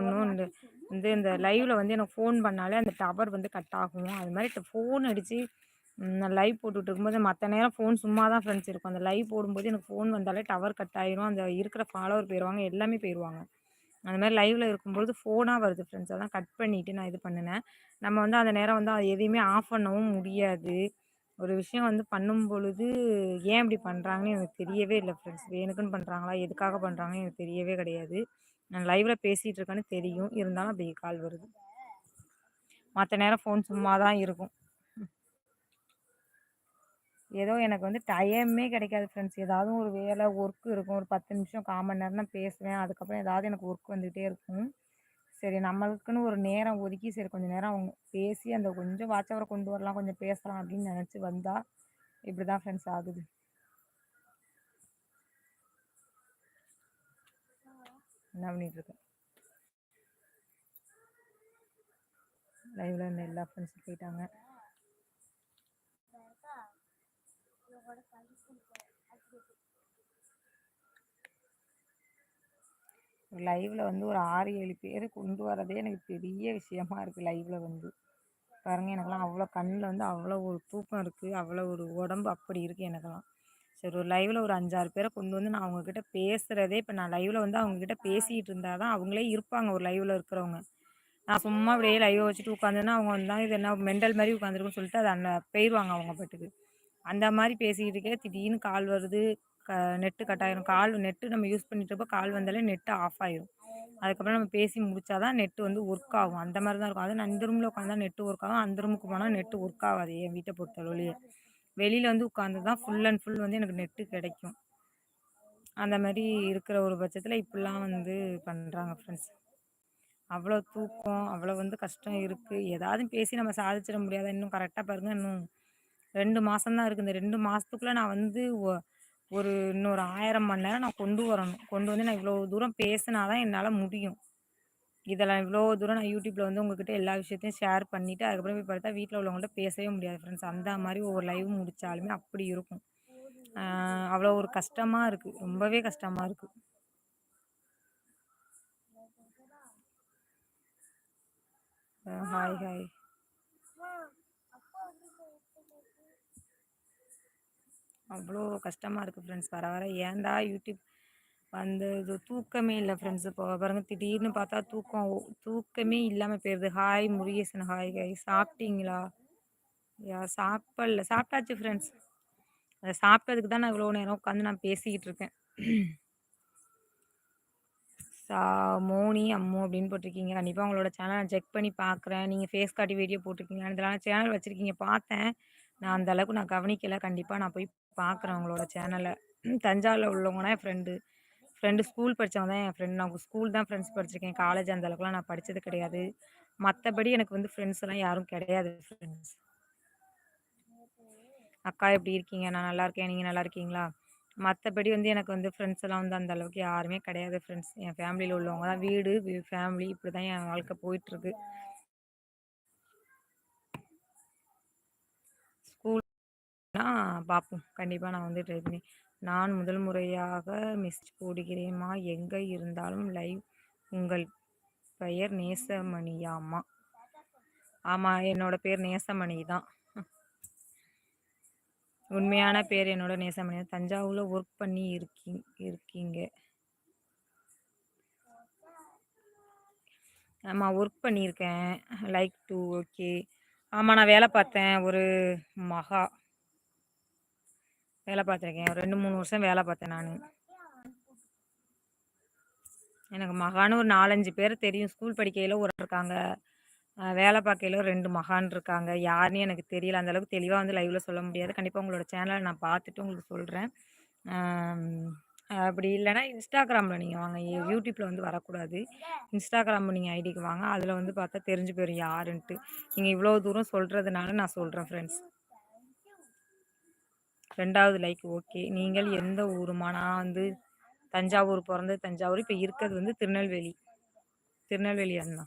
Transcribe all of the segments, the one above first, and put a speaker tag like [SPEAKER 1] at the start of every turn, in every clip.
[SPEAKER 1] ஒன்றும் இந்த வந்து இந்த லைவில் வந்து எனக்கு ஃபோன் பண்ணாலே அந்த டவர் வந்து கட் ஆகும். அது மாதிரி ஃபோன் அடித்து நான் லைவ் போட்டுட்டு இருக்கும்போது மற்ற நேரம் ஃபோன் சும்மா தான் ஃப்ரெண்ட்ஸ் இருக்கும். அந்த லைவ் போடும்போது எனக்கு ஃபோன் வந்தாலே டவர் கட் ஆயிரும். அந்த இருக்கிற ஃபாலோவர் போயிடுவாங்க எல்லாமே போயிடுவாங்க அந்த மாதிரி லைவில் இருக்கும்போது ஃபோனாக வருது ஃப்ரெண்ட்ஸ் அதான் கட் பண்ணிவிட்டு நான் இது பண்ணினேன். நம்ம வந்து அந்த நேரம் வந்து அது எதையுமே ஆஃப் பண்ணவும் முடியாது. ஒரு விஷயம் வந்து பண்ணும் பொழுது ஏன் இப்படி பண்ணுறாங்கன்னு எனக்கு தெரியவே இல்லை ஃப்ரெண்ட்ஸ் எனக்குன்னு பண்ணுறாங்களா எதுக்காக பண்ணுறாங்கன்னு எனக்கு தெரியவே கிடையாது. நான் லைவில் பேசிகிட்டு இருக்கேன்னு தெரியும். இருந்தாலும் அப்படி கால் வருது. மற்ற நேரம் ஃபோன் சும்மா தான் இருக்கும். ஏதோ எனக்கு வந்து டைமே கிடைக்காது ஃப்ரெண்ட்ஸ் ஏதாவது ஒரு வேலை ஒர்க் இருக்கும். ஒரு பத்து நிமிஷம் காமன் நேரம் தான் பேசுவேன். அதுக்கப்புறம் ஏதாவது எனக்கு ஒர்க் வந்துகிட்டே இருக்கும். சரி நம்மளுக்குன்னு ஒரு நேரம் ஒதுக்கி சரி கொஞ்சம் நேரம் அவங்க பேசி அந்த கொஞ்சம் வாட்ச் அவரை கொண்டு வரலாம் கொஞ்சம் பேசலாம் அப்படின்னு நினச்சி வந்தால் இப்படி தான் ஃப்ரெண்ட்ஸ் ஆகுது. என்ன பண்ணிகிட்ருக்கேன் லைவில் இருந்த எல்லா ஃப்ரெண்ட்ஸும் போயிட்டாங்க. லைவில் வந்து ஒரு ஆறு ஏழு பேர் கொண்டு வரதே எனக்கு பெரிய விஷயமா இருக்குது லைவில் வந்து. பாருங்கள் எனக்கெல்லாம் அவ்வளோ கண்ணில் வந்து அவ்வளோ ஒரு தூக்கம் இருக்குது அவ்வளோ ஒரு உடம்பு அப்படி இருக்குது எனக்கெல்லாம். சரி ஒரு லைவில் ஒரு அஞ்சாறு பேரை கொண்டு வந்து நான் அவங்கக்கிட்ட பேசுகிறதே இப்போ நான் லைவில் வந்து அவங்கக்கிட்ட பேசிகிட்டு இருந்தால் தான் அவங்களே இருப்பாங்க ஒரு லைவில் இருக்கிறவங்க. நான் சும்மா அப்படியே லைவை வச்சுட்டு உட்காந்துன்னா அவங்க வந்தால் இது என்ன மெண்டல் மாதிரி உட்காந்துருக்குன்னு சொல்லிட்டு அதை அந்த போயிடுவாங்க அவங்க பாட்டுக்கு. அந்த மாதிரி பேசிக்கிட்டு இருக்கே திடீர்னு கால் வருது க நெட்டு கட் ஆயிரும் கால் நெட்டு நம்ம யூஸ் பண்ணிட்டு கால் வந்தாலே நெட்டு ஆஃப் ஆயிரும். அதுக்கப்புறம் நம்ம பேசி முடிச்சா தான் நெட்டு வந்து ஒர்க் ஆகும். அந்த மாதிரி தான் இருக்கும். அது நான் இந்த ரூமில் உட்காந்தா நெட்டு ஒர்க் ஆகும். அந்த ரூமுக்கு போனால் நெட்டு ஒர்க் ஆகாது என் வீட்டை பொறுத்தளவுலேயே. வெளியில் வந்து உட்காந்து தான் ஃபுல் அண்ட் ஃபுல் வந்து எனக்கு நெட்டு கிடைக்கும். அந்த மாதிரி இருக்கிற ஒரு பட்சத்தில் இப்படிலாம் வந்து பண்ணுறாங்க ஃப்ரெண்ட்ஸ் அவ்வளோ தூக்கம் அவ்வளோ வந்து கஷ்டம் இருக்குது ஏதாவது பேசி நம்ம சாதிச்சிட முடியாத? இன்னும் கரெக்டாக பாருங்கள் இன்னும் ரெண்டு மாதம்தான் இருக்குது இந்த ரெண்டு மாதத்துக்குள்ளே நான் வந்து ஒரு இன்னொரு ஆயிரம் மணி நேரம் நான் கொண்டு வரணும். கொண்டு வந்து நான் இவ்வளோ தூரம் பேசினா தான் என்னால் முடியும். இதெல்லாம் இவ்வளோ தூரம் நான் யூடியூப்பில் வந்து உங்ககிட்ட எல்லா விஷயத்தையும் ஷேர் பண்ணிவிட்டு அதுக்கப்புறம் போய் பார்த்தா வீட்டில் உள்ளவங்கள்ட்ட பேசவே முடியாது ஃப்ரெண்ட்ஸ் அந்த மாதிரி ஒவ்வொரு லைவ் முடித்தாலுமே அப்படி இருக்கும். அவ்வளோ ஒரு கஷ்டமாக இருக்குது ரொம்பவே கஷ்டமாக இருக்குது ஹாய் ஹாய் அவ்வளோ கஷ்டமாக இருக்குது ஃப்ரெண்ட்ஸ் வர வர ஏன்டா யூடியூப் வந்து இது தூக்கமே இல்லை ஃப்ரெண்ட்ஸ் இப்போ. பாருங்க திடீர்னு பார்த்தா தூக்கம் தூக்கமே இல்லாமல் போயிடுது ஹாய் முருகேசன் ஹாய் ஹாய் சாப்பிட்டீங்களா? யா சாப்பிடல. சாப்பிட்டாச்சு ஃப்ரெண்ட்ஸ் அதை சாப்பிட்டதுக்கு தான் நான் இவ்வளோ நேரம் உட்காந்து நான் பேசிக்கிட்டு இருக்கேன். சா மோனி அம்மு அப்படின்னு போட்டிருக்கீங்க. கண்டிப்பாக உங்களோட சேனல் நான் செக் பண்ணி பார்க்குறேன். நீங்கள் ஃபேஸ் காட்டி வீடியோ போட்டிருக்கீங்க இதெல்லாம் சேனல் வச்சுருக்கீங்க. பார்த்தேன். நான் அந்த அளவுக்கு நான் கவனிக்கலை. கண்டிப்பாக நான் போய் பார்க்குறேன் உங்களோட சேனலை தஞ்சாவூரில் உள்ளவங்கன்னா என் ஃப்ரெண்டு ஃப்ரெண்டு ஸ்கூல் படித்தவங்க தான் என் ஃப்ரெண்ட் நான் ஸ்கூல் தான் ஃப்ரெண்ட்ஸ் படிச்சிருக்கேன். காலேஜ் அந்த அளவுக்குலாம் நான் படித்தது கிடையாது. மற்றபடி எனக்கு வந்து ஃப்ரெண்ட்ஸ் எல்லாம் யாரும் கிடையாது ஃப்ரெண்ட்ஸ் அக்கா எப்படி இருக்கீங்க? நான் நல்லா இருக்கேன். நீங்கள் நல்லா இருக்கீங்களா? மற்றபடி வந்து எனக்கு வந்து ஃப்ரெண்ட்ஸ் எல்லாம் வந்து அந்த அளவுக்கு யாருமே கிடையாது ஃப்ரெண்ட்ஸ் என் ஃபேமிலியில் உள்ளவங்க தான். வீடு ஃபேமிலி இப்படி தான் என் வாழ்க்கை போயிட்டுருக்கு. ஸ்கூல்னா பார்ப்போம். கண்டிப்பாக நான் வந்து ட்ரை பண்ணி நான் முதல் முறையாக மெசேஜ் போடுகிறேம்மா. எங்கே இருந்தாலும் லைவ் உங்கள் பெயர் நேசமணியாம்மா. ஆமாம் என்னோட பேர் நேசமணி தான். உண்மையான பேர் என்னோட நேசமணி தான். தஞ்சாவூரில் ஒர்க் பண்ணி இருக்கீங்க இருக்கீங்க. ஆமாம் ஒர்க் பண்ணியிருக்கேன். லைக் டூ ஓகே ஆமாம் நான் வேலை பார்த்தேன். ஒரு மகா. வேலை பார்த்துருக்கேன். ஒரு ரெண்டு மூணு வருஷம் வேலை பார்த்தேன் நான். எனக்கு மகான்னு ஒரு நாலஞ்சு பேர் தெரியும். ஸ்கூல் படிக்கையில் ஒரு இருக்காங்க. வேலை பார்க்கையில் ரெண்டு மகான் இருக்காங்க. யாருன்னு எனக்கு தெரியல. அந்தளவுக்கு தெளிவாக வந்து லைவில் சொல்ல முடியாது. கண்டிப்பாக உங்களோட சேனலை நான் பார்த்துட்டு உங்களுக்கு சொல்கிறேன் அப்படி இல்லைனா இன்ஸ்டாகிராமில் நீங்கள் வாங்க. யூடியூப்பில் வந்து வரக்கூடாது. இன்ஸ்டாகிராம் நீங்கள் ஐடிக்கு வாங்க. அதில் வந்து பார்த்தா தெரிஞ்சு போயிடும் யாருன்ட்டு. நீங்கள் இவ்வளோ தூரம் சொல்கிறதுனால நான் சொல்கிறேன் ஃப்ரெண்ட்ஸ் ரெண்டாவது லைக் ஓகே நீங்கள் எந்த ஊருமா? நான் வந்து தஞ்சாவூர் பிறந்தது தஞ்சாவூர். இப்போ இருக்கிறது வந்து திருநெல்வேலி. திருநெல்வேலி அண்ணா.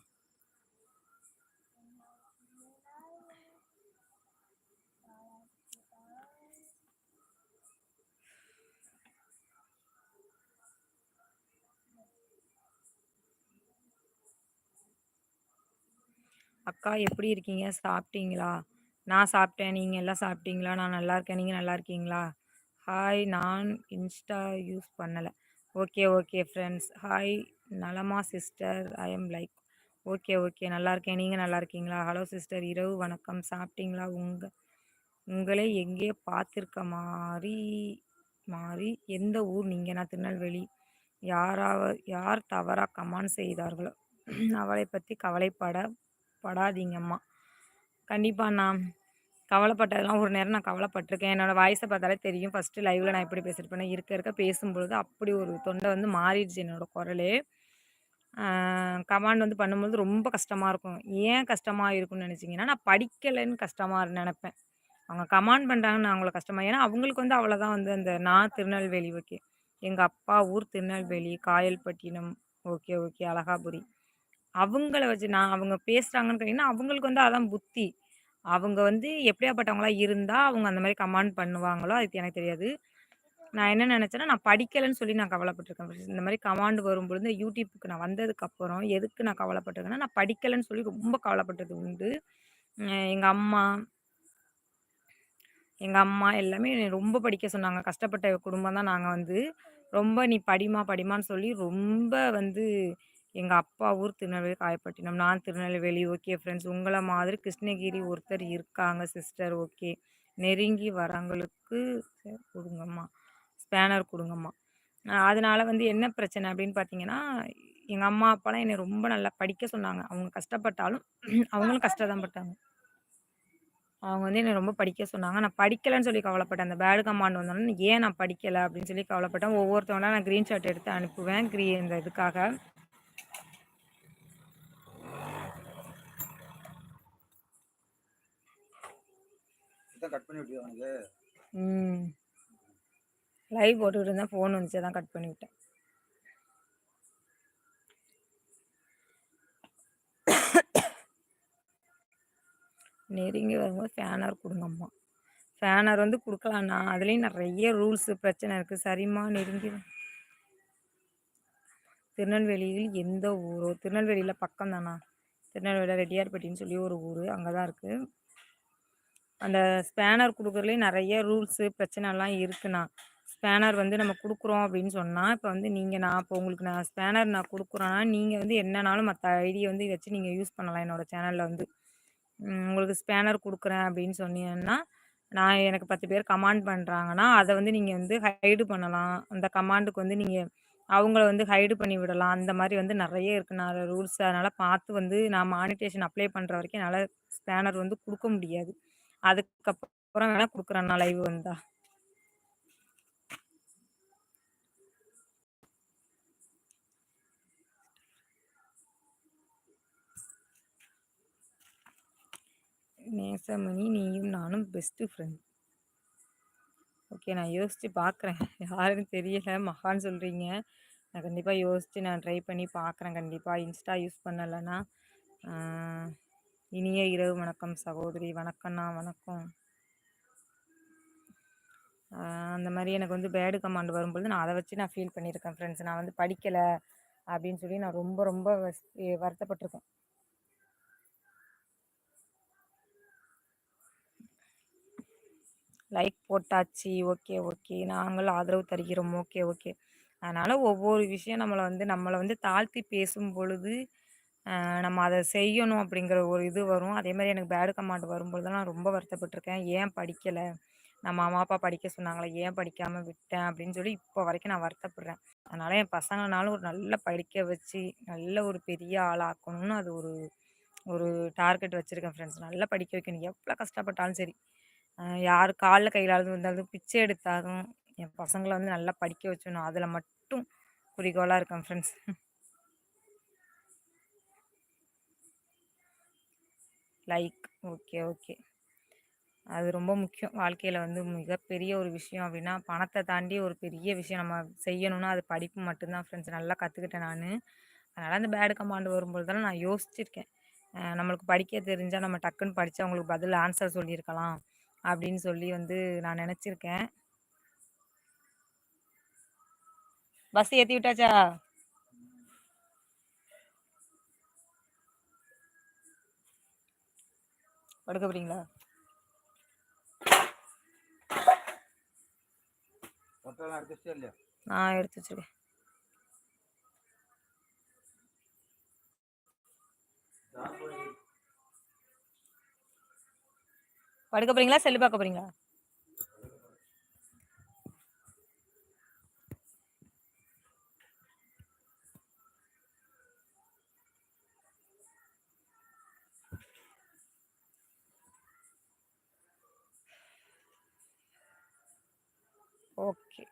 [SPEAKER 1] அக்கா எப்படி இருக்கீங்க? சாப்பிட்டீங்களா? நான் சாப்பிட்டேன். நீங்கள் எல்லாம் சாப்பிட்டீங்களா? நான் நல்லா இருக்கேன். நீங்கள் நல்லா இருக்கீங்களா? ஹாய் நான் இன்ஸ்டா யூஸ் பண்ணலை. ஓகே ஓகே ஃப்ரெண்ட்ஸ் ஹாய் நலமா sister I am like okay okay நல்லா இருக்கேன். நீங்கள் நல்லா இருக்கீங்களா? ஹலோ சிஸ்டர் இரவு வணக்கம். சாப்பிட்டீங்களா? உங்கள் உங்களை எங்கே பார்த்துருக்க மாதிரி மாறி எந்த ஊர்? நீங்கள் நான் திருநெல்வேலி. யாராவது யார் தவறாக கமெண்ட் செய்தார்களோ? அவளை பற்றி கவலைப்பட படாதீங்கம்மா. கண்டிப்பாண்ணா கவலைப்பட்டதெல்லாம் ஒரு நேரம் நான் கவலைப்பட்டிருக்கேன். என்னோடய வாய்ஸை பார்த்தாலே தெரியும். ஃபஸ்ட்டு லைவில் நான் எப்படி பேசியிருப்பேன் இருக்க இருக்க பேசும்பொழுது அப்படி ஒரு தொண்டை வந்து மாறிடுச்சு என்னோடய குரலே. கமாண்ட் வந்து பண்ணும்போது ரொம்ப கஷ்டமாக இருக்கும். ஏன் கஷ்டமாக இருக்கும்னு நினச்சிங்கன்னா நான் படிக்கலைன்னு கஷ்டமாக நினப்பேன். அவங்க கமாண்ட் பண்ணுறாங்கன்னு அவங்கள கஷ்டமாக ஏன்னா அவங்களுக்கு வந்து அவ்வளோதான் வந்து அந்த நான் திருநெல்வேலி ஓகே எங்கள் அப்பா ஊர் திருநெல்வேலி காயல்பட்டினம் ஓகே ஓகே அழகாபுரி அவங்கள வச்சு நான் அவங்க பேசுகிறாங்கன்னு கேட்டிங்கன்னா அவங்களுக்கு வந்து அதான் புத்தி. அவங்க வந்து எப்படியாப்பட்டவங்களா இருந்தால் அவங்க அந்த மாதிரி கமாண்ட் பண்ணுவாங்களோ அது எனக்கு தெரியாது. நான் என்ன நினச்சேன்னா நான் படிக்கலைன்னு சொல்லி நான் கவலைப்பட்டிருக்கேன் இந்த மாதிரி கமாண்ட் வரும்பொழுது யூடியூப்புக்கு நான் வந்ததுக்கப்புறம் எதுக்கு நான் கவலைப்பட்டிருக்கேன்னா நான் படிக்கலைன்னு சொல்லி ரொம்ப கவலைப்பட்டது உண்டு. எங்கள் அம்மா எங்கள் அம்மா எல்லாமே ரொம்ப படிக்க சொன்னாங்க. கஷ்டப்பட்ட குடும்பம் தான் நாங்கள் வந்து. ரொம்ப நீ படிமா படிமான்னு சொல்லி ரொம்ப வந்து எங்கள் அப்பா ஊர் திருநெல்வேலி காயப்பட்டினம். நான் திருநெல்வேலி. ஓகே ஃப்ரெண்ட்ஸ் உங்களை மாதிரி கிருஷ்ணகிரி ஒருத்தர் இருக்காங்க சிஸ்டர் ஓகே. நெருங்கி வரவங்களுக்கு கொடுங்கம்மா. ஸ்பேனர் கொடுங்கம்மா. அதனால் வந்து என்ன பிரச்சனை அப்படின்னு பார்த்தீங்கன்னா எங்கள் அம்மா அப்பாலாம் என்னை ரொம்ப நல்லா படிக்க சொன்னாங்க. அவங்க கஷ்டப்பட்டாலும் அவங்களும் கஷ்டத்தான் பட்டாங்க. அவங்க வந்து என்னை ரொம்ப படிக்க சொன்னாங்க. நான் படிக்கலைன்னு சொல்லி கவலைப்பட்டேன். அந்த பேடு கமாண்ட் வந்தோடனே ஏன் நான் படிக்கலை? அப்படின்னு சொல்லி கவலைப்பட்டேன். ஒவ்வொருத்தவங்களாம் நான் க்ரீன்ஷாட் எடுத்து அனுப்புவேன் க்ரீ இந்த இதுக்காக. கட் பண்ணி விட்டியா ம். லைவ் போட்டுக்கிட்டு இருந்தேன் ஃபோன் வந்துச்சு தான் கட் பண்ணி விட்டேன். நெருங்கி வரும்போது ஃபேனர் கொடுங்கம்மா. ஃபேனர் வந்து கொடுக்கலாண்ணா. அதுலேயும் நிறைய ரூல்ஸு பிரச்சனை இருக்குது சரிம்மா நெருங்கி திருநெல்வேலியில் எந்த ஊரோ திருநெல்வேலியில் பக்கம் தானா திருநெல்வேலியில் ரெட்டியார்பட்டின்னு சொல்லி ஒரு ஊர் அங்கே தான் இருக்குது அந்த ஸ்பேனர் கொடுக்குறதுலேயும் நிறைய ரூல்ஸு பிரச்சனைலாம் இருக்குண்ணா ஸ்பேனர் வந்து நம்ம கொடுக்குறோம் அப்படின்னு சொன்னால் இப்போ வந்து நீங்கள் நான் இப்போ உங்களுக்கு நான் ஸ்பேனர் நான் கொடுக்குறேன்னா நீங்கள் வந்து என்னனாலும் மற்ற ஐடியை வந்து வச்சு நீங்கள் யூஸ் பண்ணலாம் என்னோடய சேனலில் வந்து. உங்களுக்கு ஸ்பேனர் கொடுக்குறேன் அப்படின்னு சொன்னீங்கன்னா நான் எனக்கு பத்து பேர் கமாண்ட் பண்ணுறாங்கன்னா அதை வந்து நீங்கள் வந்து ஹைடு பண்ணலாம். அந்த கமாண்டுக்கு வந்து நீங்கள் அவங்கள வந்து ஹைடு பண்ணி விடலாம். அந்த மாதிரி வந்து நிறைய இருக்குண்ணா ரூல்ஸ் அதனால் பார்த்து வந்து நான் மானிட்டேஷன் அப்ளை பண்ணுற வரைக்கும் என்னால் ஸ்பேனர் வந்து கொடுக்க முடியாது. அதுக்கப்புறம் வேணால் கொடுக்குறேன் நான் லைவ் வந்தா. நேசமணி நீயும் நானும் பெஸ்ட்டு ஃப்ரெண்ட் ஓகே நான் யோசித்து பார்க்குறேன் யாருன்னு தெரியல மகான்னு சொல்கிறீங்க நான் கண்டிப்பாக யோசித்து நான் ட்ரை பண்ணி பார்க்குறேன் கண்டிப்பாக இன்ஸ்டா யூஸ் பண்ணலைன்னா இனிய இரவு வணக்கம் சகோதரி. வணக்கம்ண்ணா வணக்கம். அந்த மாதிரி எனக்கு வந்து பேடு கமாண்ட் வரும்பொழுது நான் அதை வச்சு நான் ஃபீல் பண்ணியிருக்கேன் ஃப்ரெண்ட்ஸ் நான் வந்து படிக்கலை அப்படின்னு சொல்லி நான் ரொம்ப ரொம்ப வருத்தப்பட்டிருக்கேன். லைக் போட்டாச்சு. Okay okay. நாங்களும் ஆதரவு தருகிறோம். Okay okay. அதனால் ஒவ்வொரு விஷயம் நம்மளை வந்து நம்மளை வந்து தாழ்த்தி பேசும் பொழுது நம்ம அதை செய்யணும் அப்படிங்கிற ஒரு இது வரும். அதே மாதிரி எனக்கு பேடு கமாண்ட் வரும்பொழுது நான் ரொம்ப வருத்தப்பட்டிருக்கேன். ஏன் படிக்கலை? நம்ம அம்மா அப்பா படிக்க சொன்னாங்களே? ஏன் படிக்காமல் விட்டேன்? அப்படின்னு சொல்லி இப்போ வரைக்கும் நான் வருத்தப்படுறேன். அதனால் என் பசங்கனாலும் ஒரு நல்ல படிக்க வச்சு நல்ல ஒரு பெரிய ஆளாக்கணும்னு அது ஒரு ஒரு டார்கெட் வச்சுருக்கேன் ஃப்ரெண்ட்ஸ். நல்லா படிக்க வைக்கணும். எவ்வளோ கஷ்டப்பட்டாலும் சரி. யார் காலில் கையிலாவது வந்தாலும் பிச்சை எடுத்தாலும் என் பசங்களை வந்து நல்லா படிக்க வச்சணும் அதில் மட்டும் குறிக்கோளாக இருக்கேன் ஃப்ரெண்ட்ஸ். லைக் ஓகே ஓகே அது ரொம்ப முக்கியம். வாழ்க்கையில் வந்து மிகப்பெரிய ஒரு விஷயம் அப்படின்னா பணத்தை தாண்டி ஒரு பெரிய விஷயம் நம்ம செய்யணும்னா அது படிப்பு மட்டும்தான் ஃப்ரெண்ட்ஸ் நல்லா கற்றுக்கிட்டேன் நான். அதனால் அந்த பேடு கமாண்டு வரும்பொழுதெல்லாம் நான் யோசிச்சிருக்கேன். நம்மளுக்கு படிக்க தெரிஞ்சால் நம்ம டக்குன்னு படித்து அவங்களுக்கு பதில் ஆன்சர் சொல்லியிருக்கலாம் அப்படின்னு சொல்லி வந்து நான் நினச்சிருக்கேன். பஸ் ஏற்றி விட்டாச்சா? படுக்க போறீங்களா நான் எடுத்து வச்சிருக்கேன். படுக்க போறீங்களா செல்லு பார்க்க போறீங்களா? ஓகே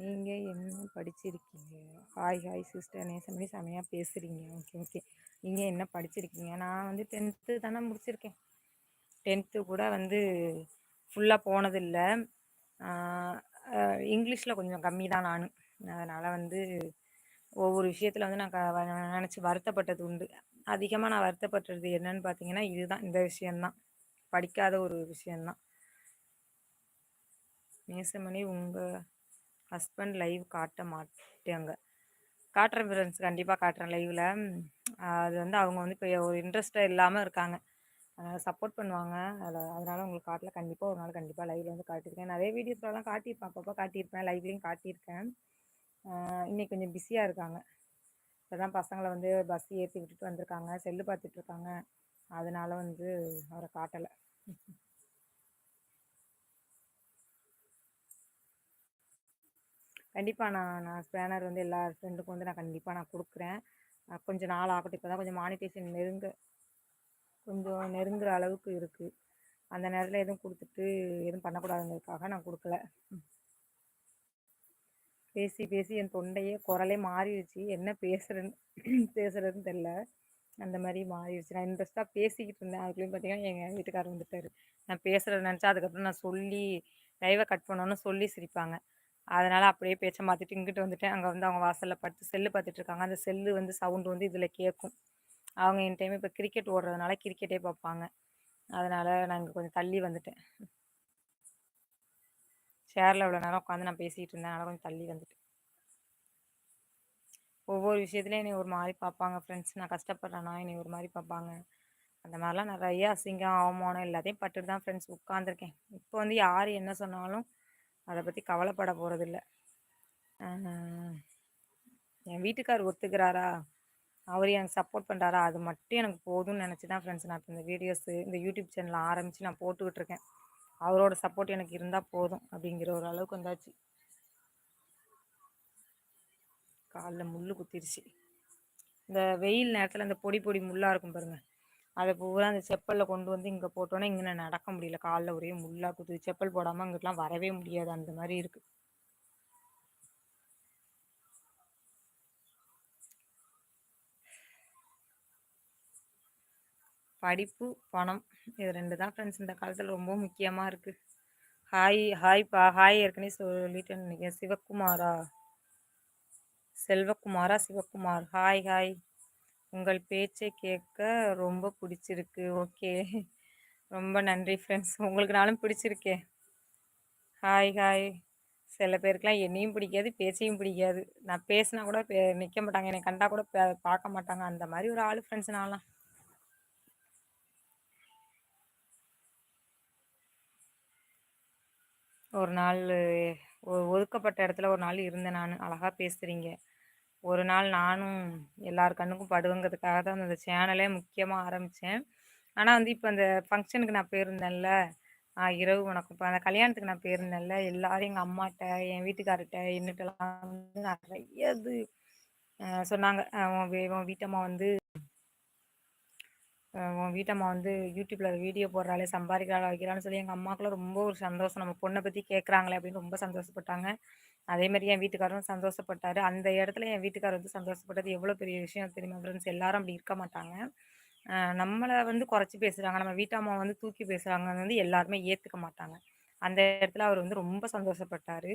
[SPEAKER 1] நீங்கள் என்ன படிச்சிருக்கீங்க? ஹாய் ஹாய் சிஸ்டர் நேசமணி செமையாக பேசுகிறீங்க ஓகே ஓகே நீங்கள் என்ன படிச்சிருக்கீங்க? நான் வந்து டென்த்து தானே முடிச்சிருக்கேன். டென்த்து கூட வந்து ஃபுல்லாக போனதில்லை. இங்கிலீஷில் கொஞ்சம் கம்மி தான் நான். அதனால் வந்து ஒவ்வொரு விஷயத்தில் வந்து நான் க நினச்சி வருத்தப்பட்டது உண்டு. அதிகமாக நான் வருத்தப்பட்டது என்னன்னு பார்த்தீங்கன்னா இதுதான். இந்த விஷயந்தான் படிக்காத ஒரு விஷயந்தான் நேசமணி உங்கள் ஹஸ்பண்ட் லைவ் காட்ட மாட்டாங்க. காட்டுறேன் ஃப்ரெண்ட்ஸ் கண்டிப்பாக காட்டுறேன் லைவில். அது வந்து அவங்க வந்து இப்போ ஒரு இன்ட்ரெஸ்ட்டாக இல்லாமல் இருக்காங்க. அதனால் சப்போர்ட் பண்ணுவாங்க. அதில் அதனால் உங்களுக்கு காட்டல. கண்டிப்பாக ஒரு நாள் கண்டிப்பாக லைவில் வந்து காட்டியிருக்கேன். நிறைய வீடியோஸ்லாம் காட்டியிருப்பேன். அப்பப்போ காட்டியிருப்பேன். லைவ்லேயும் காட்டியிருக்கேன். இன்றைக்கி கொஞ்சம் பிஸியாக இருக்காங்க. இப்போ தான் பசங்களை வந்து பஸ் ஏற்றி விட்டுட்டு வந்திருக்காங்க. செல்லு பார்த்துட்ருக்காங்க அதனால் வந்து அவரை காட்டலை. கண்டிப்பாக நான் நான் ஸ்பேனர் வந்து எல்லா ஃப்ரெண்டுக்கும் வந்து நான் கண்டிப்பாக நான் கொடுக்குறேன். கொஞ்சம் நாள் ஆகட்டும். இப்போ தான் கொஞ்சம் மானிட்டேஷன் நெருங்க கொஞ்சம் நெருங்குற அளவுக்கு இருக்குது அந்த நேரத்தில் எதுவும் கொடுத்துட்டு எதுவும் பண்ணக்கூடாதுங்கிறதுக்காக நான் கொடுக்கல. பேசி பேசி என் தொண்டையே குரலே மாறிடுச்சு. என்ன பேசுகிறேன்னு பேசுகிறதுன்னு தெரில அந்த மாதிரி மாறிடுச்சு. நான் இன்ட்ரெஸ்ட்டாக பேசிக்கிட்டு இருந்தேன். அதுக்குள்ளேயும் பார்த்தீங்கன்னா எங்கள் வீட்டுக்காரர் வந்துட்டார். நான் பேசுகிறத நினச்சா அதுக்கப்புறம் நான் சொல்லி லைவை கட் பண்ணோன்னு சொல்லி சிரிப்பாங்க. அதனால் அப்படியே பேச்சை மாற்றிட்டு இங்கிட்டு வந்துட்டேன். அங்கே வந்து அவங்க வாசலில் படுத்து செல்லு பார்த்துட்டு இருக்காங்க அந்த செல்லு வந்து சவுண்டு வந்து இதில் கேட்கும் அவங்க என் டைம் இப்போ கிரிக்கெட் ஓடுறதுனால கிரிக்கெட்டே பார்ப்பாங்க. அதனால் நான் இங்கே கொஞ்சம் தள்ளி வந்துட்டேன். சேரில் இவ்வளோ நேரம் உட்காந்து நான் பேசிகிட்டு இருந்தேன். அதனால் கொஞ்சம் தள்ளி வந்துட்டேன். ஒவ்வொரு விஷயத்துலையும் என்னை ஒரு மாதிரி பார்ப்பாங்க. ஃப்ரெண்ட்ஸ் நான் கஷ்டப்படுறேன்னா என்னை ஒரு மாதிரி பார்ப்பாங்க. அந்த மாதிரிலாம் நிறைய அசிங்கம் அவமானம் எல்லாத்தையும் பட்டுட்டு தான் ஃப்ரெண்ட்ஸ் உட்காந்துருக்கேன் இப்போ வந்து யார் என்ன சொன்னாலும் அதை பற்றி கவலைப்பட போகிறதில்ல என் வீட்டுக்கார் ஒத்துக்கிறாரா? அவர் எனக்கு சப்போர்ட் பண்ணுறாரா அது மட்டும் எனக்கு போதும்னு நினச்சி தான் ஃப்ரெண்ட்ஸ் நான் இப்போ இந்த வீடியோஸு இந்த யூடியூப் சேனல் ஆரம்பித்து நான் போட்டுக்கிட்டு இருக்கேன் அவரோட சப்போர்ட் எனக்கு இருந்தால் போதும் அப்படிங்கிற ஒரு அளவுக்கு வந்தாச்சு. காலில் முள் குத்திருச்சு. இந்த வெயில் நேரத்தில் இந்த பொடி பொடி முள்ளாக இருக்கும் பாருங்கள் அதை பூரா அந்த செப்பலில் கொண்டு வந்து இங்கே போட்டோன்னே இங்கே நடக்க முடியல. காலில் ஒரே முள்ளாக குத்துது. செப்பல் போடாமல் அங்கிட்டலாம் வரவே முடியாது. அந்த மாதிரி இருக்குது படிப்பு பணம் இது ரெண்டு தான் ஃப்ரெண்ட்ஸ் இந்த காலத்தில் ரொம்ப முக்கியமாக இருக்குது ஹாய் ஹாய்ப்பா ஹாய் ஏற்கனவே சொல்லிட்டேன். நினைக்கிறேன் சிவக்குமாரா? செல்வகுமாரா சிவகுமார் ஹாய் ஹாய் உங்கள் பேச்சை கேட்க ரொம்ப பிடிச்சிருக்கு. ஓகே. ரொம்ப நன்றி ஃப்ரெண்ட்ஸ். உங்களுக்கு நானும் பிடிச்சிருக்கே. Hi hi. சில பேருக்குலாம் என்னையும் பிடிக்காது பேச்சையும் பிடிக்காது. நான் பேசினா கூட பே நிற்க மாட்டாங்க. என்னை கண்டா கூட பார்க்க மாட்டாங்க. அந்த மாதிரி ஒரு ஆள் ஃப்ரெண்ட்ஸ் நான்லாம். ஒரு நாள் ஒதுக்கப்பட்ட இடத்துல ஒரு நாள் இருந்தேன் நான். அழகாக பேசுகிறீங்க ஒரு நாள் நானும் எல்லார் கண்ணுக்கும் படுவேங்கிறதுக்காக தான் அந்த சேனலே முக்கியமாக ஆரம்பித்தேன் ஆனால் வந்து இப்போ அந்த ஃபங்க்ஷனுக்கு நான் போயிருந்தேன்ல இரவு வணக்கம். இப்போ அந்த கல்யாணத்துக்கு நான் போயிருந்தேன்ல எல்லாரும் எங்கள் அம்மாட்ட என் வீட்டுக்கார்ட்ட என்னட்டெல்லாம் வந்து நிறைய இது சொன்னாங்க. உன் வீட்டம்மா வந்து உன் வீட்டம்மா வந்து யூடியூப்பில் வீடியோ போடுறாளே சம்பாதிக்கிறாள் வைக்கிறான்னு சொல்லி எங்கள் அம்மாக்குலாம் ரொம்ப ஒரு சந்தோஷம். நம்ம பொண்ணை பற்றி கேட்குறாங்களே அப்படின்னு ரொம்ப சந்தோஷப்பட்டாங்க. அதே மாதிரி என் வீட்டுக்காரரும் சந்தோஷப்பட்டார். அந்த இடத்துல என் வீட்டுக்காரர் வந்து சந்தோஷப்பட்டது எவ்வளோ பெரிய விஷயம் தெரியுமா ஃப்ரெண்ட்ஸ் எல்லாரும் அப்படி இருக்க மாட்டாங்க. நம்மளை வந்து குறைச்சி பேசுகிறாங்க நம்ம வீட்டம்மா வந்து தூக்கி பேசுகிறாங்க வந்து எல்லாருமே ஏற்றுக்க மாட்டாங்க. அந்த இடத்துல அவர் வந்து ரொம்ப சந்தோஷப்பட்டார்.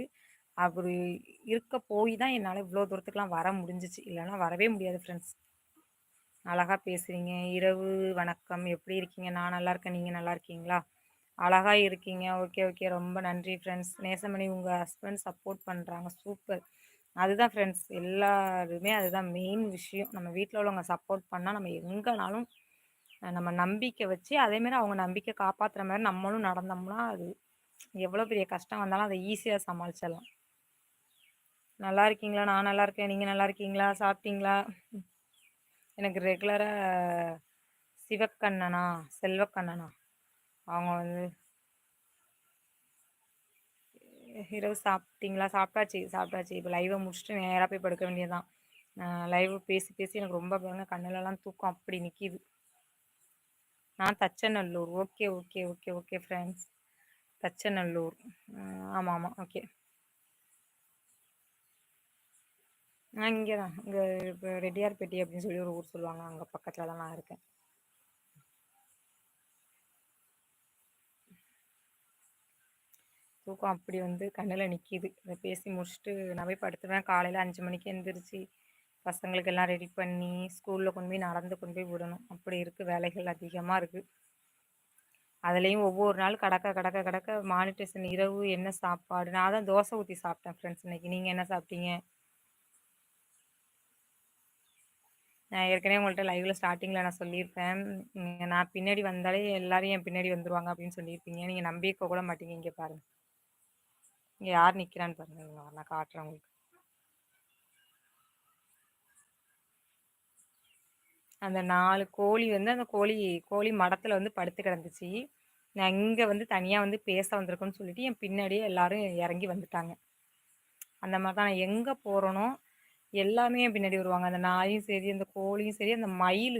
[SPEAKER 1] அவர் இருக்க போய் தான் என்னால் இவ்வளோ தூரத்துக்குலாம் வர முடிஞ்சிச்சு. இல்லைன்னா வரவே முடியாது ஃப்ரெண்ட்ஸ். அழகாக பேசுகிறீங்க இரவு வணக்கம். எப்படி இருக்கீங்க? நான் நல்லா இருக்கேன். நீங்கள் நல்லா இருக்கீங்களா? அழகாக இருக்கீங்க. Okay, okay. ரொம்ப நன்றி ஃப்ரெண்ட்ஸ். நேசமணி உங்கள் ஹஸ்பண்ட் சப்போர்ட் பண்ணுறாங்க சூப்பர். அதுதான் ஃப்ரெண்ட்ஸ். எல்லாருமே அதுதான் மெயின் விஷயம். நம்ம வீட்டில் உள்ளவங்க சப்போர்ட் பண்ணால் நம்ம எங்கனாலும் நம்ம நம்பிக்கை வச்சு, அதேமாரி அவங்க நம்பிக்கை காப்பாற்றுற மாதிரி நம்மளும் நடந்தோம்னா, அது எவ்வளோ பெரிய கஷ்டம் வந்தாலும் அதை ஈஸியாக சமாளிச்சிடலாம். நல்லா இருக்கீங்களா? நான் நல்லா இருக்கேன். நீங்கள் நல்லா இருக்கீங்களா? சாப்பிட்டீங்களா? எனக்கு ரெகுலராக சிவக்கண்ணனா? செல்வக்கண்ணனா? அவங்க வந்து இரவு சாப்பிட்டீங்களா? சாப்பிட்டாச்சு, சாப்பிட்டாச்சு. இப்போ லைவை முடிச்சுட்டு நேராக போய் படுக்க வேண்டியது தான். லைவ் பேசி, பேசி எனக்கு ரொம்ப பாருங்க கண்ணுலலாம் தூக்கம் அப்படி நிற்கிது நான் Thachanallur. Okay, okay, okay, okay friends. Thachanallur. ஆமாம் ஆமாம் ஓகே. நான் இங்கே தான். இங்கே இப்போ ரெட்டியார்பேட்டி அப்படின்னு சொல்லி ஒரு ஊர் சொல்லுவாங்க. அங்கே பக்கத்தில் தான் நான் இருக்கேன். தூக்கம் அப்படி வந்து கண்ணில் நிற்கிது இதை பேசி முடிச்சுட்டு நான் போய் படுத்துடுவேன் காலையில் அஞ்சு மணிக்கு எழுந்திரிச்சு பசங்களுக்கு எல்லாம் ரெடி பண்ணி, ஸ்கூலில் கொண்டு போய் நடந்து கொண்டு போய் விடணும். அப்படி இருக்குது வேலைகள் அதிகமாக இருக்குது அதுலேயும் ஒவ்வொரு நாள் கடக்க, கடக்க, கடக்க மானிட்டேஷன் இரவு என்ன சாப்பாடு? நான் தான் தோசை ஊற்றி சாப்பிட்டேன் ஃப்ரெண்ட்ஸ் இன்னைக்கு. நீங்கள் என்ன சாப்பிட்டீங்க? நான் ஏற்கனவே உங்கள்கிட்ட லைவ்ல ஸ்டார்டிங்கில் நான் சொல்லியிருப்பேன். நீங்கள் நான் பின்னாடி வந்தாலே எல்லாரும் என் பின்னாடி வந்துருவாங்க அப்படின்னு சொல்லியிருப்பீங்க. நீங்க நம்பிக்க கூட மாட்டீங்க. இங்க பாருங்க. இங்க யார் நிக்கிறான்னு பாருங்க. நான் காட்டுறேன் உங்களுக்கு. அந்த நாலு கோழி வந்து அந்த கோழி கோழி மடத்துல வந்து படுத்து கிடந்துச்சு. நான் இங்கே வந்து தனியாக வந்து பேச வந்திருக்கோன்னு சொல்லிட்டு, என் பின்னாடியே எல்லாரும் இறங்கி வந்துட்டாங்க. அந்த மாதிரி தான் நான் எங்கே போறேனோ, எல்லாமே என் பின்னாடி வருவாங்க. அந்த நாயும் சரி, அந்த கோழியும் சரி, அந்த மயில்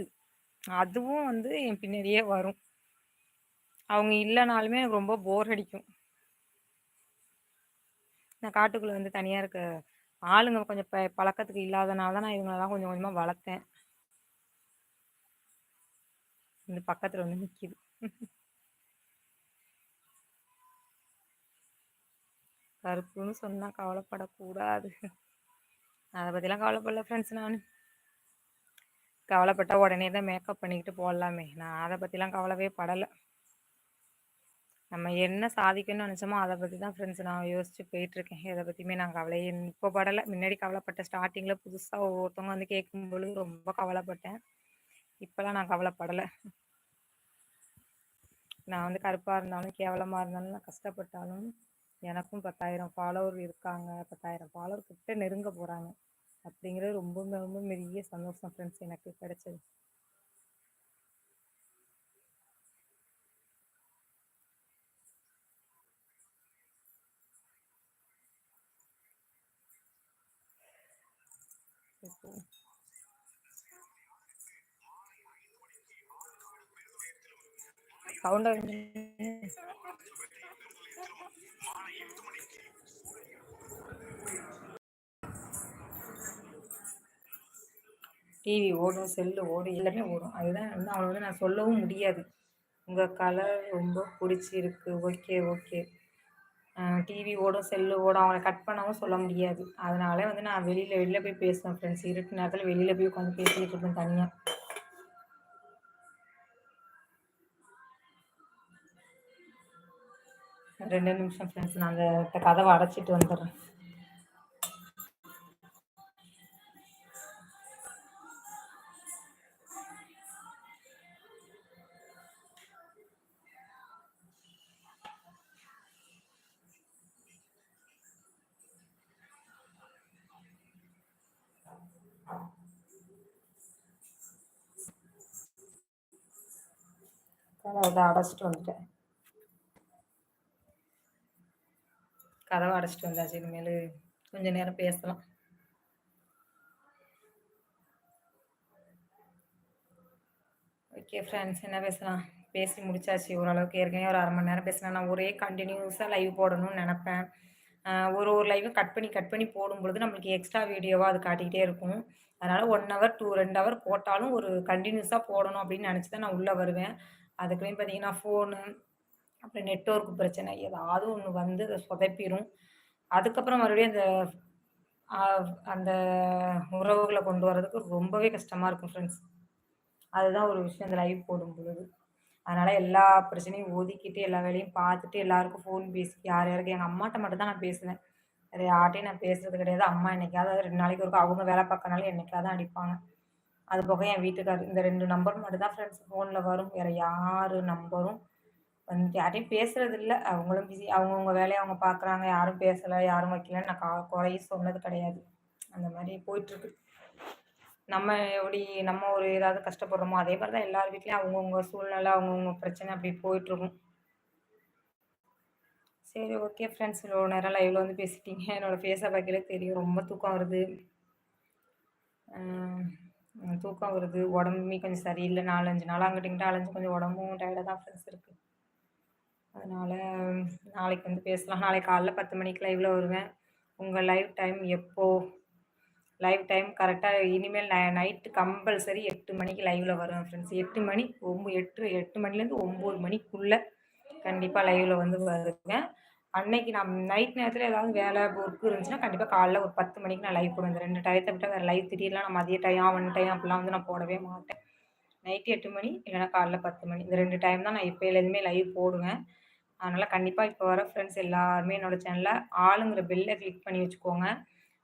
[SPEAKER 1] அதுவும் வந்து என் பின்னாடியே வரும். அவங்க இல்லைனாலுமே எனக்கு ரொம்ப போர் அடிக்கும். நான் காட்டுக்குள்ளே வந்து தனியாக இருக்க ஆளுங்க கொஞ்சம் ப பழக்கத்துக்கு இல்லாதனால தான் நான் இவங்களெல்லாம் கொஞ்சம் கொஞ்சமாக வளர்த்தேன். இந்த பக்கத்தில் வந்து நிற்கிது கருப்புன்னு சொன்னால் கவலைப்படக்கூடாது. அதை பற்றிலாம் கவலைப்படல ஃப்ரெண்ட்ஸ் நான் கவலைப்பட்டால் உடனே தான் மேக்கப் பண்ணிக்கிட்டு போடலாமே. நான் அதை பற்றிலாம் கவலவே படலை நம்ம என்ன சாதிக்கணும்னு நினச்சோமோ அதை பற்றி தான் ஃப்ரெண்ட்ஸ் நான் யோசிச்சு போயிட்டுருக்கேன். எதை பற்றியுமே நான் கவலையே இப்போ படலை முன்னாடி கவலைப்பட்டேன். ஸ்டார்டிங்கில் புதுசாக ஒவ்வொருத்தவங்க வந்து கேட்கும்பொழுது ரொம்ப கவலைப்பட்டேன். இப்போலாம் நான் கவலைப்படலை நான் வந்து கருப்பாக இருந்தாலும், கேவலமாக இருந்தாலும், நான் கஷ்டப்பட்டாலும், எனக்கும் 10,000 ஃபாலோவர் இருக்காங்க. 10,000 ஃபாலோவர் கிட்ட நெருங்க போறாங்க. அப்படிங்கிறது ரொம்ப ரொம்ப பெரிய சந்தோஷம் ஃப்ரெண்ட்ஸ் எனக்கு கிடைச்சது. சவுண்ட் டிவி ஓடும், செல்லு ஓடும், எல்லாமே ஓடும். அதுதான் வந்து அவனை வந்து நான் சொல்லவும் முடியாது. உங்கள் கலர் ரொம்ப பிடிச்சிருக்கு ஓகே, ஓகே. டிவி ஓடும், செல்லு ஓடும். அவனை கட் பண்ணவும் சொல்ல முடியாது. அதனால வந்து நான் வெளியில் வெளியில் போய் பேசுவேன் ஃப்ரெண்ட்ஸ். இருட்டு நேரத்தில் வெளியில் போய் உட்காந்து பேசிக்கிட்டு இருப்பேன் தனியாக ரெண்டு நிமிஷம் ஃப்ரெண்ட்ஸ். நான் அந்த கதவை அடைச்சிட்டு வந்துடுறேன். கதவை அடைச்சிட்டு வந்துட்டேன். கதவை அடைச்சிட்டு வந்தாச்சு. இனிமேல் கொஞ்ச நேரம் பேசலாம். ஓகே ஃப்ரெண்ட்ஸ் என்ன பேசலாம்? பேசி முடிச்சாச்சு ஓரளவுக்கு. ஏற்கனவே ஒரு அரை மணி நேரம் பேசினா நான் ஒரே கண்டினியூஸாக லைவ் போடணும்னு நினப்பேன் ஒரு ஒரு லைவும் கட் பண்ணி கட் பண்ணி போடும் பொழுது நம்மளுக்கு எக்ஸ்ட்ரா வீடியோவாக அது காட்டிக்கிட்டே இருக்கும். அதனால் ஒன் ஹவர், 2 2 ஹவர் போட்டாலும் ஒரு கண்டினியூஸாக போடணும் அப்படின்னு நினச்சி தான் நான் உள்ளே வருவேன். அதுக்குலேயும் பார்த்தீங்கன்னா, ஃபோனு அப்புறம் நெட்ஒர்க் பிரச்சனை ஏதாவது ஒன்று வந்து அதை சொதப்பிடும் அதுக்கப்புறம் மறுபடியும் அந்த அந்த உறவுகளை கொண்டு வரதுக்கு ரொம்பவே கஷ்டமாக இருக்கும் ஃப்ரெண்ட்ஸ். அதுதான் ஒரு விஷயம் அந்த லைவ் போடும் பொழுது அதனால எல்லா பிரச்சனையும் ஒதுக்கிட்டு, எல்லா வேலையும் பார்த்துட்டு, எல்லாருக்கும் ஃபோன் பேசி யார் யாருக்கு எங்கள் அம்மாட்ட மட்டும் தான் நான் பேசுவேன். வேறு யார்ட்டையும் நான் பேசுறது கிடையாது. அம்மா என்னைக்காவது ரெண்டு நாளைக்கு ஒருக்கா அவங்க வேலை பார்க்கறனால என்னைக்காவது தான் அடிப்பாங்க. அது போக என் வீட்டுக்காரர். இந்த ரெண்டு நம்பர் மட்டும் தான் ஃப்ரெண்ட்ஸ் ஃபோனில் வரும். வேற யார் நம்பரும் வந்து பேசுகிறது இல்லை அவங்களும் பிஸி. அவங்கவுங்க வேலையை அவங்க பார்க்குறாங்க. யாரும் பேசலை யாரும் வைக்கலன்னு நான் கா குறையும் சொன்னது கிடையாது. அந்த மாதிரி போயிட்டுருக்கு. நம்ம எப்படி நம்ம ஒரு ஏதாவது கஷ்டப்படுறோமோ, அதே மாதிரி தான் எல்லார் வீட்லேயும் அவங்கவுங்க சூழ்நிலை, அவங்கவுங்க பிரச்சனை அப்படி போயிட்டுருக்கும். சரி ஓகே ஃப்ரெண்ட்ஸ். இவ்வளோ நேரம் லைவ்ல வந்து பேசிட்டீங்க. என்னோடய ஃபேஸை பார்க்கல தெரியும். ரொம்ப தூக்கம் வருது. தூக்கம் வருது. உடம்புமே கொஞ்சம் சரியில்ல. 4, 5 நாளா அலைஞ்சு கொஞ்சம் உடம்பும் டயர்டாக தான் ஃப்ரெண்ட்ஸ் இருக்குது அதனால் நாளைக்கு வந்து பேசலாம். நாளைக்கு காலைல 10 மணிக்கு லைவ்ல வருவேன். உங்கள் லைவ் டைம் எப்போது லைவ் டைம் கரெக்டாக இனிமேல் ந நைட்டு கம்பல்சரி எட்டு மணிக்கு லைவில் வரும் ஃப்ரெண்ட்ஸ். எட்டு மணி ஒம்பது எட்டு எட்டு மணிலேருந்து ஒம்பது மணிக்குள்ளே கண்டிப்பாக லைவில் வந்து வருவேன். அன்னைக்கு நான் நைட் நேரத்தில் ஏதாவது வேலை, ஒர்க் இருந்துச்சுன்னா, கண்டிப்பாக காலைல ஒரு 10 மணிக்கு நான் லைவ் போடுவேன். இந்த 2 டயத்த விட்டா வேற லைவ் திடீர்லாம் நான் மதிய டைம், ஒன் டைம் அப்படிலாம் வந்து நான் போடவே மாட்டேன். நைட்டு எட்டு மணி இல்லைன்னா காலைல 10 மணி. இந்த ரெண்டு டைம் தான் நான் எப்பயிலேருந்துமே லைவ் போடுவேன். அதனால் கண்டிப்பாக இப்போ வர ஃப்ரெண்ட்ஸ் எல்லாருமே என்னோட சேனலில் ஆளுங்கிற பெல்லை கிளிக் பண்ணி வச்சுக்கோங்க.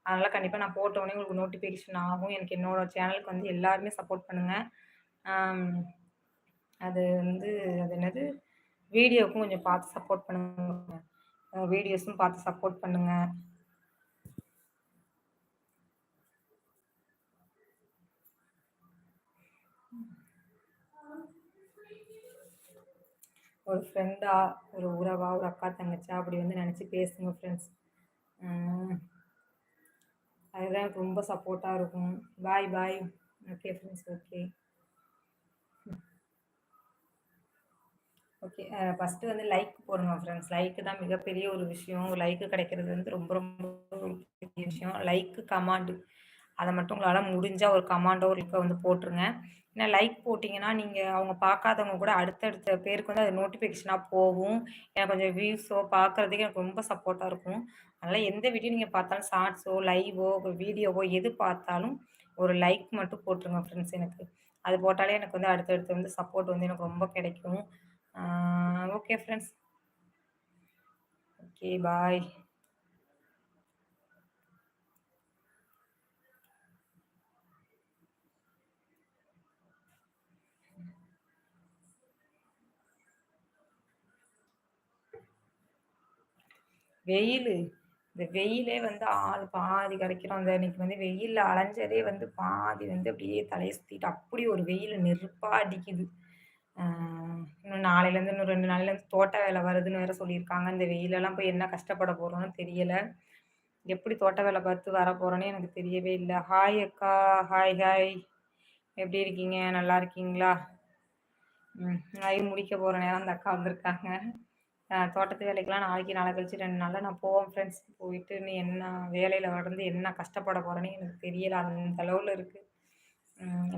[SPEAKER 1] அதனால் கண்டிப்பாக நான் போட்ட உங்களுக்கு நோட்டிஃபிகேஷன் ஆகும். எனக்கு என்னோட சேனலுக்கு வந்து எல்லாருமே சப்போர்ட் பண்ணுங்கள் அது வந்து அது என்னது? வீடியோவுக்கும் கொஞ்சம் பார்த்து சப்போர்ட் பண்ணுங்க. வீடியோஸும் பார்த்து சப்போர்ட் பண்ணுங்க. ஒரு ஃப்ரெண்டா, ஒரு உறவா, ஒரு அக்கா, தங்கச்சா அப்படி வந்து நினச்சி பேசுங்க ஃப்ரெண்ட்ஸ். அதுதான் எனக்கு ரொம்ப சப்போர்ட்டாக இருக்கும். Bye bye. Okay friends. Okay. Okay. First first வந்து லைக் போடுங்க ஃப்ரெண்ட்ஸ். லைக்கு தான் மிகப்பெரிய ஒரு விஷயம். லைக்கு கிடைக்கிறது வந்து ரொம்ப ரொம்ப ஒரு பெரிய விஷயம். லைக்கு கமாண்டு அதை மட்டும் உங்களால் முடிஞ்சால் ஒரு கமாண்டோ, ஒரு வந்து போட்டுருங்க. ஏன்னா லைக் போட்டிங்கன்னா நீங்கள் அவங்க பார்க்காதவங்க கூட அடுத்தடுத்த பேருக்கு வந்து அது நோட்டிஃபிகேஷனாக போகும். எனக்கு கொஞ்சம் வியூஸோ பார்க்குறதுக்கு எனக்கு ரொம்ப சப்போர்ட்டாக இருக்கும். அதனால் எந்த வீடியோ நீங்கள் பார்த்தாலும் ஷார்ட்ஸோ, லைவோ, வீடியோவோ எது பார்த்தாலும் ஒரு லைக் மட்டும் போட்டுருங்க ஃப்ரெண்ட்ஸ் எனக்கு. அது போட்டாலே எனக்கு வந்து அடுத்தடுத்து வந்து சப்போர்ட் வந்து எனக்கு ரொம்ப கிடைக்கும். Okay friends. Okay bye. வெயில் இந்த வெயிலே வந்து ஆள் பாதி கிடைக்கிறோம். அந்த இன்னைக்கு வந்து வெயில்ல அலைஞ்சதே வந்து பாதி வந்து அப்படியே தலையை சுத்திட்டு அப்படி ஒரு வெயில் நெருப்பா அடிக்குது. இன்னும் நாளையிலேருந்து இன்னும் ரெண்டு நாள்லேருந்து தோட்ட வேலை வருதுன்னு வேற சொல்லியிருக்காங்க. இந்த வெயிலெல்லாம் போய் என்ன கஷ்டப்பட போறோம்னு தெரியல. எப்படி தோட்ட வேலை பார்த்து வர வரப்போறோன்னே எனக்கு தெரியவே இல்லை ஹாய் அக்கா. Hi hi. எப்படி இருக்கீங்க? நல்லா இருக்கீங்களா? ம். முடிக்க போற நேரம் அந்த அக்கா வந்திருக்காங்க. தோட்டத்து வேலைக்கெல்லாம் நாளைக்கு, நாளை கழிச்சு ரெண்டு நாளில் நான் போவேன் ஃப்ரெண்ட்ஸ். போயிட்டு நீ என்ன வேலையில் கடந்து என்ன கஷ்டப்பட போகிறேன்னு எனக்கு தெரியல. அந்த அளவுல இருக்குது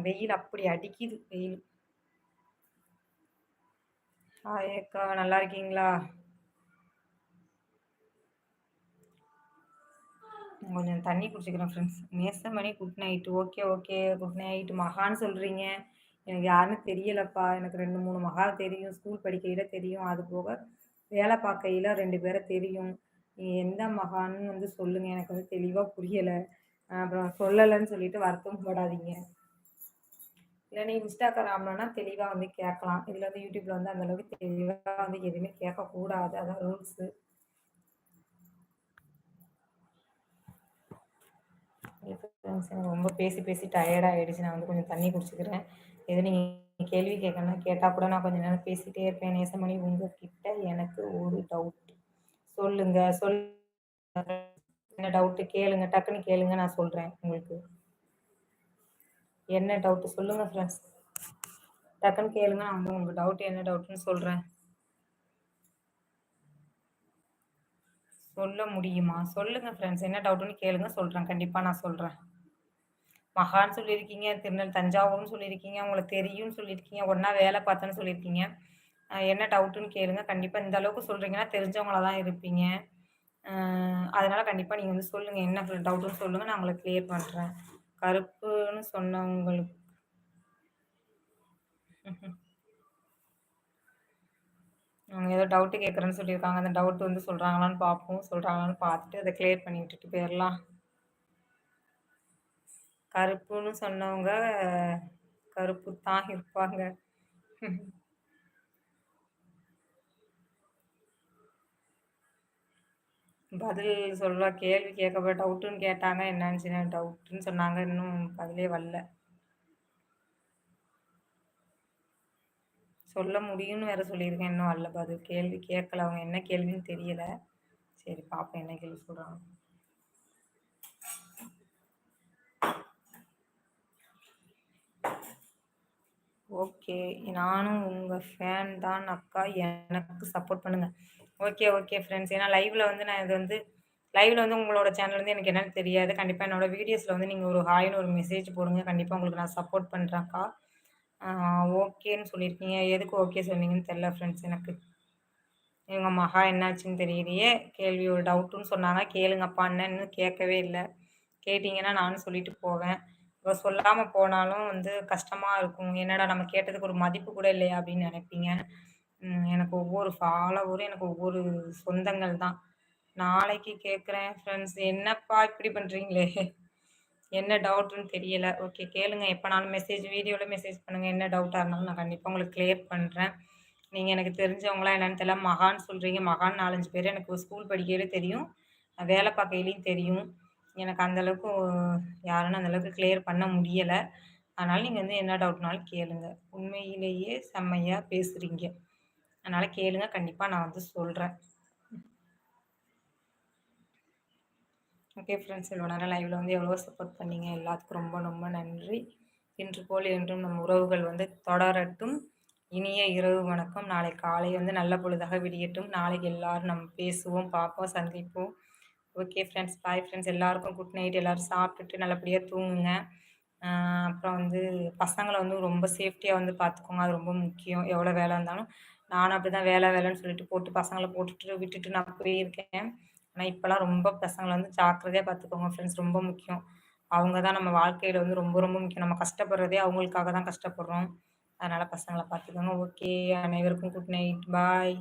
[SPEAKER 1] வெயில் அப்படி அடிக்குது வெயில். ஹாய் நல்லா இருக்கீங்களா? கொஞ்சம் தண்ணி குடிச்சுக்கிறேன் friends. Nesamani good night. Okay, okay. Good night. மகான்னு சொல்கிறீங்க எனக்கு யாருன்னு தெரியலப்பா. எனக்கு 2, 3 மகா தெரியும். ஸ்கூல் படிக்கையில தெரியும். அது போக வேலை பார்க்கையில ரெண்டு பேரை தெரியும். நீங்கள் எந்த மகான்னு வந்து சொல்லுங்க. எனக்கு வந்து தெளிவாக புரியலை அப்புறம் சொல்லலைன்னு சொல்லிட்டு வருத்தம் போடாதீங்க இல்லை நீ இன்ஸ்டாகிராம்லனா தெளிவாக வந்து கேட்கலாம். இதில் வந்து யூடியூப்ல வந்து அந்தளவுக்கு தெளிவாக வந்து எதுவுமே கேட்கக்கூடாது. அதான் ரூல்ஸு. ரொம்ப பேசி பேசி டயர்ட் ஆகிடுச்சு நான் வந்து கொஞ்சம் தண்ணி குடிச்சுக்கிறேன். எது நீங்கள் கேள்வி கேட்கணும் கேட்டால் கூட நான் கொஞ்ச நேரம் பேசிட்டே இருப்பேன். நேசமணி உங்ககிட்ட எனக்கு ஒரு டவுட். சொல்லுங்க. சொல் என்ன டவுட்டு கேளுங்க. டக்குன்னு கேளுங்க. நான் சொல்கிறேன் உங்களுக்கு. என்ன டவுட்டு சொல்லுங்க ஃப்ரெண்ட்ஸ். டக்குன்னு கேளுங்க. நான் வந்து உங்களுக்கு டவுட் என்ன டவுட்டுன்னு சொல்கிறேன் சொல்ல முடியுமா? சொல்லுங்க ஃப்ரெண்ட்ஸ். என்ன டவுட்டுன்னு கேளுங்க. சொல்கிறேன் கண்டிப்பாக நான் சொல்கிறேன் மகான்னு சொல்லியிருக்கீங்க. திருநெல் தஞ்சாவூர்னு சொல்லியிருக்கீங்க. உங்களுக்கு தெரியும்னு சொல்லியிருக்கீங்க. ஒன்றா வேலை பார்த்தேன்னு சொல்லியிருக்கீங்க. என்ன டவுட்டுன்னு கேளுங்க. கண்டிப்பா இந்த அளவுக்கு சொல்றீங்கன்னா தெரிஞ்சவங்களா தான் இருப்பீங்க. அதனால் அதனால கண்டிப்பா நீங்க வந்து சொல்லுங்க. என்ன டவுட்டுன்னு சொல்லுங்க. நான் உங்களுக்கு கிளியர் பண்றேன். கருப்புன்னு சொன்னவங்களுக்கு அவங்க ஏதோ டவுட்டு கேட்குறேன்னு சொல்லியிருக்காங்க. அந்த டவுட் வந்து சொல்கிறாங்களான்னு பார்ப்போம். சொல்கிறாங்களான்னு பார்த்துட்டு அதை கிளியர் பண்ணி விட்டுட்டு போயிடலாம் கருப்புன்னு சொன்னவங்க கருப்பு தான் இருப்பாங்க. பதில் சொல்ல கேள்வி கேட்க டவுட்டுன்னு கேட்டாங்க. என்னாச்சுன்னா டவுட்டுன்னு சொன்னாங்க. இன்னும் பதிலே வரல. சொல்ல முடியும்னு வேற சொல்லியிருக்கேன். இன்னும் வரல பதில். கேள்வி கேட்கல. அவங்க என்ன கேள்வின்னு தெரியல. சரி பார்ப்போம் என்ன கேள்வி சொல்றாங்க. ஓகே. நானும் உங்கள் ஃபேன் தான் அக்கா. எனக்கு சப்போர்ட் பண்ணுங்கள் ஓகே, ஓகே ஃப்ரெண்ட்ஸ். ஏன்னா லைவ்ல வந்து நான் இது வந்து லைவ்ல வந்து உங்களோட சேனல் வந்து எனக்கு என்னென்னு தெரியாது. கண்டிப்பாக என்னோட வீடியோஸில் வந்து நீங்கள் ஒரு ஹாய்னு ஒரு மெசேஜ் போடுங்க. கண்டிப்பாக உங்களுக்கு நான் சப்போர்ட் பண்ணுறேன்க்கா ஓகேன்னு சொல்லியிருக்கீங்க. எதுக்கு ஓகே சொன்னீங்கன்னு தெரில ஃப்ரெண்ட்ஸ் எனக்கு. இவங்க மகா என்னாச்சுன்னு தெரியலையே! கேள்வி ஒரு டவுட்டுன்னு சொன்னாங்க. கேளுங்கப்பா இன்னும் கேட்கவே இல்லை கேட்டிங்கன்னா நானும் சொல்லிட்டு போவேன். இவ சொல்லாம போனாலும் வந்து கஷ்டமா இருக்கும். என்னடா நம்ம கேட்டதுக்கு ஒரு மதிப்பு கூட இல்லையா? அப்படின்னு நினைப்பீங்க எனக்கு ஒவ்வொரு ஃபாலோவரும் எனக்கு ஒவ்வொரு சொந்தங்கள் தான். நாளைக்கு கேட்குறேன் ஃப்ரெண்ட்ஸ். என்னப்பா இப்படி பண்றீங்களே! என்ன டவுட்டுன்னு தெரியல. ஓகே கேளுங்க. எப்போனாலும் மெசேஜ் வீடியோவில் மெசேஜ் பண்ணுங்க. என்ன டவுட்டாக இருந்தாலும் நான் கண்டிப்பாக உங்களுக்கு கிளியர் பண்ணுறேன் நீங்கள் எனக்கு தெரிஞ்சவங்களாம் என்னென்னு தெரியல. மகான் சொல்கிறீங்க மகான் நாலஞ்சு பேர் எனக்கு ஸ்கூல் படிக்கையிலே தெரியும். வேலை பார்க்கையிலையும் தெரியும். எனக்கு அந்த அளவுக்கு யாருன்னு அந்தளவுக்கு கிளியர் பண்ண முடியலை அதனால் நீங்கள் வந்து என்ன டவுட்னாலும் கேளுங்க. உண்மையிலேயே செம்மையாக பேசுகிறீங்க அதனால் கேளுங்க. கண்டிப்பாக நான் வந்து சொல்கிறேன் ஓகே ஃப்ரெண்ட்ஸ். இவ்வளோ நேரம் லைவில் வந்து எவ்வளோ சப்போர்ட் பண்ணீங்க. எல்லாத்துக்கும் ரொம்ப ரொம்ப நன்றி. இன்று போல் என்றும் நம் உறவுகள் வந்து தொடரட்டும். இனிய இரவு வணக்கம். நாளை காலை வந்து நல்ல பொழுதாக விடியட்டும். நாளைக்கு எல்லாரும் நம்ம பேசுவோம், பார்ப்போம், சந்திப்போம். Okay friends. Bye friends. எல்லாருக்கும் குட் நைட். எல்லாரும் சாப்பிட்டுட்டு நல்லபடியாக தூங்குங்க. அப்புறம் வந்து பசங்களை வந்து ரொம்ப சேஃப்டியாக வந்து பார்த்துக்கோங்க. அது ரொம்ப முக்கியம். எவ்வளோ வேலை இருந்தாலும். நானும் அப்படிதான் வேலை வேலைன்னு சொல்லிட்டு போட்டு பசங்களை போட்டுட்டு விட்டுட்டு நான் போயிருக்கேன். ஆனால் இப்போலாம் ரொம்ப பசங்களை வந்து ஜாக்கிரதையாக பார்த்துக்கோங்க ஃப்ரெண்ட்ஸ். ரொம்ப முக்கியம். அவங்க தான் நம்ம வாழ்க்கையில் வந்து ரொம்ப ரொம்ப முக்கியம். நம்ம கஷ்டப்படுறதே அவங்களுக்காக தான் கஷ்டப்படுறோம். அதனால் பசங்களை பார்த்துக்கோங்க. ஓகே. அனைவருக்கும் குட் நைட். பாய்.